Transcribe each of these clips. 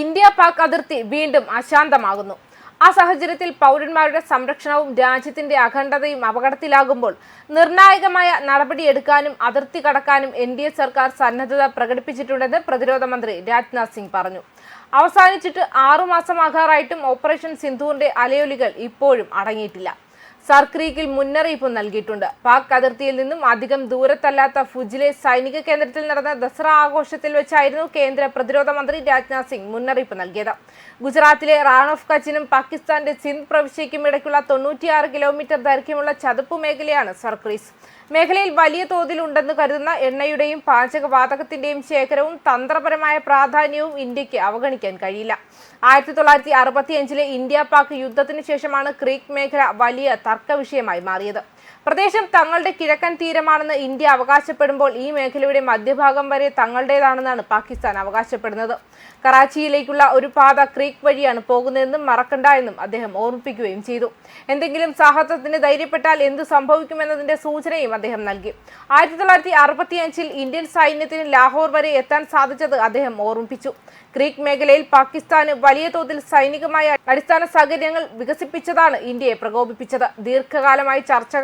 India Pak അതിർത്തി വീണ്ടും അശാന്തമാകുന്നു. ആ സാഹചര്യത്തിൽ പൗരന്മാരുടെ സംരക്ഷണവും രാജ്യത്തിന്റെ അഖണ്ഡതയും അപകടത്തിലാകുമ്പോൾ നിർണായകമായ നടപടിയെടുക്കാനും അതിർത്തി കടക്കാനും എൻ ഡി എ സർക്കാർ സന്നദ്ധത പ്രകടിപ്പിച്ചിട്ടുണ്ടെന്ന് പ്രതിരോധ മന്ത്രി രാജ്നാഥ് സിംഗ് പറഞ്ഞു. അവസാനിച്ചിട്ട് ആറുമാസമാകാറായിട്ടും ഓപ്പറേഷൻ സിന്ധുവിന്റെ അലയൊലികൾ ഇപ്പോഴും അടങ്ങിയിട്ടില്ല. സർക്രീക്കിൽ മുന്നറിയിപ്പ് നൽകിയിട്ടുണ്ട്. പാക് അതിർത്തിയിൽ നിന്നും അധികം ദൂരത്തല്ലാത്ത ഫുജിലെ സൈനിക കേന്ദ്രത്തിൽ നടന്ന ദസറ ആഘോഷത്തിൽ വെച്ചായിരുന്നു കേന്ദ്ര പ്രതിരോധ മന്ത്രി രാജ്നാഥ് സിംഗ് മുന്നറിയിപ്പ് നൽകിയത്. ഗുജറാത്തിലെ റാൺ ഓഫ് കച്ചിനും പാകിസ്ഥാന്റെ സിന്ധ് പ്രവിശ്യയ്ക്കും ഇടയ്ക്കുള്ള തൊണ്ണൂറ്റിയാറ് കിലോമീറ്റർ ദൈർഘ്യമുള്ള ചതുപ്പ് മേഖലയാണ് സർക്രീസ്. മേഖലയിൽ വലിയ തോതിൽ ഉണ്ടെന്ന് കരുതുന്ന എണ്ണയുടെയും പാചകവാതകത്തിന്റെയും ശേഖരവും തന്ത്രപരമായ പ്രാധാന്യവും ഇന്ത്യയ്ക്ക് അവഗണിക്കാൻ കഴിയില്ല. ആയിരത്തി തൊള്ളായിരത്തി അറുപത്തിയഞ്ചിലെ ഇന്ത്യ പാക് യുദ്ധത്തിന് ശേഷമാണ് ക്രീക്ക് മേഖല വലിയ തർക്ക വിഷയമായി മാറിയത്. പ്രദേശം തങ്ങളുടെ കിഴക്കൻ തീരമാണെന്ന് ഇന്ത്യ അവകാശപ്പെടുമ്പോൾ ഈ മേഖലയുടെ മധ്യഭാഗം വരെ തങ്ങളുടേതാണെന്നാണ് പാകിസ്ഥാൻ അവകാശപ്പെടുന്നത്. കറാച്ചിയിലേക്കുള്ള ഒരു പാത ക്രീക്ക് വഴിയാണ് പോകുന്നതെന്നും മറക്കണ്ട എന്നും അദ്ദേഹം ഓർമ്മിപ്പിക്കുകയും ചെയ്തു. എന്തെങ്കിലും സാഹസത്തിന് ധൈര്യപ്പെട്ടാൽ എന്ത് സംഭവിക്കുമെന്നതിന്റെ സൂചനയും അദ്ദേഹം നൽകി. ആയിരത്തി തൊള്ളായിരത്തി അറുപത്തിയഞ്ചിൽ ഇന്ത്യൻ സൈന്യത്തിന് ലാഹോർ വരെ എത്താൻ സാധിച്ചത് അദ്ദേഹം ഓർമ്മിപ്പിച്ചു. ക്രീക്ക് മേഖലയിൽ പാകിസ്ഥാന് വലിയ തോതിൽ സൈനികമായ അടിസ്ഥാന സൗകര്യങ്ങൾ വികസിപ്പിച്ചതാണ് ഇന്ത്യയെ പ്രകോപിപ്പിച്ചത്. ദീർഘകാലമായി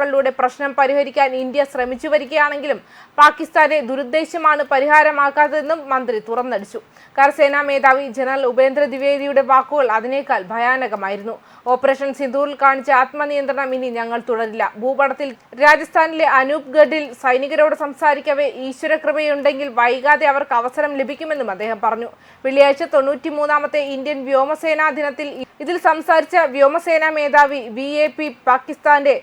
ചർച്ചകളിലൂടെ പ്രശ്നം പരിഹരിക്കാൻ ഇന്ത്യ ശ്രമിച്ചു വരികയാണെങ്കിലും പാകിസ്ഥാന്റെ ദുരുദ്ദേശമാണ് പരിഹാരമാക്കാത്തതെന്നും മന്ത്രി തുറന്നടിച്ചു. കരസേനാ മേധാവി ജനറൽ ഉപേന്ദ്ര ദ്വിവേദിയുടെ വാക്കുകൾ അതിനേക്കാൾ ഭയാനകമായിരുന്നു. ഓപ്പറേഷൻ സിന്ധൂറിൽ കാണിച്ച ആത്മനിയന്ത്രണം ഇനി ഞങ്ങൾ തുടരില്ല. ഭൂപടത്തിൽ രാജസ്ഥാനിലെ അനൂപ്ഗഡിൽ സൈനികരോട് സംസാരിക്കവേ ഈശ്വരകൃപയുണ്ടെങ്കിൽ വൈകാതെ അവർക്ക് അവസരം ലഭിക്കുമെന്നും അദ്ദേഹം പറഞ്ഞു. വെള്ളിയാഴ്ച തൊണ്ണൂറ്റിമൂന്നാമത്തെ ഇന്ത്യൻ വ്യോമസേനാ ദിനത്തിൽ ഇതിൽ സംസാരിച്ച വ്യോമസേനാ മേധാവി വി എ പി പാകിസ്ഥാന്റെ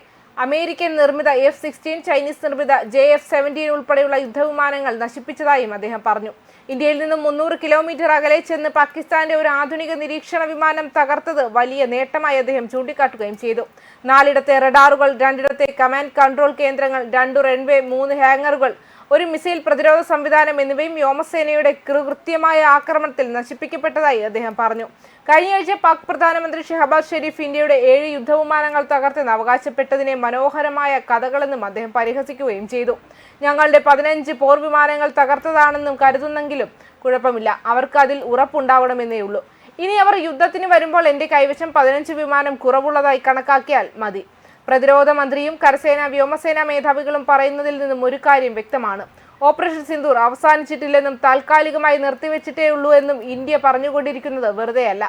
അമേരിക്കൻ നിർമ്മിത എഫ് സിക്സ്റ്റീൻ ചൈനീസ് നിർമ്മിത ജെ എഫ് സെവന്റീൻ ഉൾപ്പെടെയുള്ള യുദ്ധവിമാനങ്ങൾ നശിപ്പിച്ചതായും അദ്ദേഹം പറഞ്ഞു. ഇന്ത്യയിൽ നിന്നും മുന്നൂറ് കിലോമീറ്റർ അകലെ ചെന്ന് പാകിസ്ഥാന്റെ ഒരു ആധുനിക നിരീക്ഷണ വിമാനം തകർത്തത് വലിയ നേട്ടമായി അദ്ദേഹം ചൂണ്ടിക്കാട്ടുകയും ചെയ്തു. നാലിടത്തെ റഡാറുകൾ രണ്ടിടത്തെ കമാൻഡ് കൺട്രോൾ കേന്ദ്രങ്ങൾ രണ്ടു റൺവേ മൂന്ന് ഹാങ്ങറുകൾ ഒരു മിസൈൽ പ്രതിരോധ സംവിധാനം എന്നിവയും വ്യോമസേനയുടെ കൃത്യമായ ആക്രമണത്തിൽ നശിപ്പിക്കപ്പെട്ടതായി അദ്ദേഹം പറഞ്ഞു. കഴിഞ്ഞയാഴ്ച പാക് പ്രധാനമന്ത്രി ഷെഹബാസ് ഷെരീഫ് ഇന്ത്യയുടെ ഏഴ് യുദ്ധവിമാനങ്ങൾ തകർത്തെന്ന് അവകാശപ്പെട്ടതിനെ മനോഹരമായ കഥകളെന്നും അദ്ദേഹം പരിഹസിക്കുകയും ചെയ്തു. ഞങ്ങളുടെ പതിനഞ്ച് പോർ വിമാനങ്ങൾ തകർത്തതാണെന്നും കരുതുന്നെങ്കിലും കുഴപ്പമില്ല. അവർക്ക് അതിൽ ഉറപ്പുണ്ടാവണമെന്നേ ഉള്ളൂ. ഇനി അവർ യുദ്ധത്തിന് വരുമ്പോൾ എന്റെ കൈവശം പതിനഞ്ച് വിമാനം കുറവുള്ളതായി കണക്കാക്കിയാൽ മതി. പ്രതിരോധ മന്ത്രിയും കരസേന വ്യോമസേന മേധാവികളും പറയുന്നതിൽ നിന്നും ഒരു കാര്യം വ്യക്തമാണ്. ഓപ്പറേഷൻ സിന്ദൂർ അവസാനിച്ചിട്ടില്ലെന്നും താൽക്കാലികമായി നിർത്തിവെച്ചിട്ടേ ഉള്ളൂ എന്നും ഇന്ത്യ പറഞ്ഞുകൊണ്ടിരിക്കുന്നത് വെറുതെയല്ല.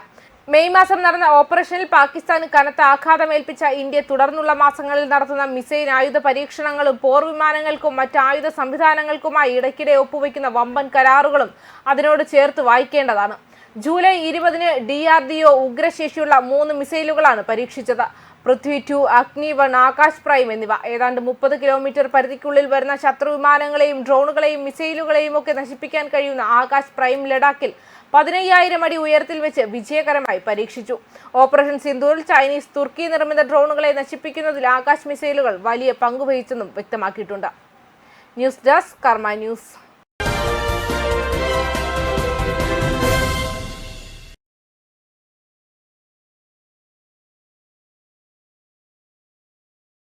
മെയ് മാസം നടന്ന ഓപ്പറേഷനിൽ പാകിസ്ഥാന് കനത്ത ആഘാതമേൽപ്പിച്ച ഇന്ത്യ തുടർന്നുള്ള മാസങ്ങളിൽ നടത്തുന്ന മിസൈൽ ആയുധ പരീക്ഷണങ്ങളും പോർ വിമാനങ്ങൾക്കും മറ്റ് ആയുധ സംവിധാനങ്ങൾക്കുമായി ഇടയ്ക്കിടെ ഒപ്പുവെക്കുന്ന വമ്പൻ കരാറുകളും അതിനോട് ചേർത്ത് വായിക്കേണ്ടതാണ്. ജൂലൈ ഇരുപതിന് ഡി ആർ ഡി ഒ ഉഗ്രശേഷിയുള്ള മൂന്ന് മിസൈലുകളാണ് പരീക്ഷിച്ചത്. Prithvi two Agni one Akash prime എന്നിവ. ഏതാണ്ട് മുപ്പത് കിലോമീറ്റർ പരിധിക്കുള്ളിൽ വരുന്ന ശത്രു വിമാനങ്ങളെയും ഡ്രോണുകളെയും മിസൈലുകളെയും ഒക്കെ നശിപ്പിക്കാൻ കഴിയുന്ന ആകാശ് പ്രൈം ലഡാക്കിൽ പതിനയ്യായിരം അടി ഉയരത്തിൽ വെച്ച് വിജയകരമായി പരീക്ഷിച്ചു. ഓപ്പറേഷൻ സിന്ധൂരിൽ ചൈനീസ് തുർക്കി നിർമ്മിത ഡ്രോണുകളെ നശിപ്പിക്കുന്നതിൽ ആകാശ് മിസൈലുകൾ വലിയ പങ്കുവഹിച്ചെന്നും വ്യക്തമാക്കിയിട്ടുണ്ട്. News desk Karma news.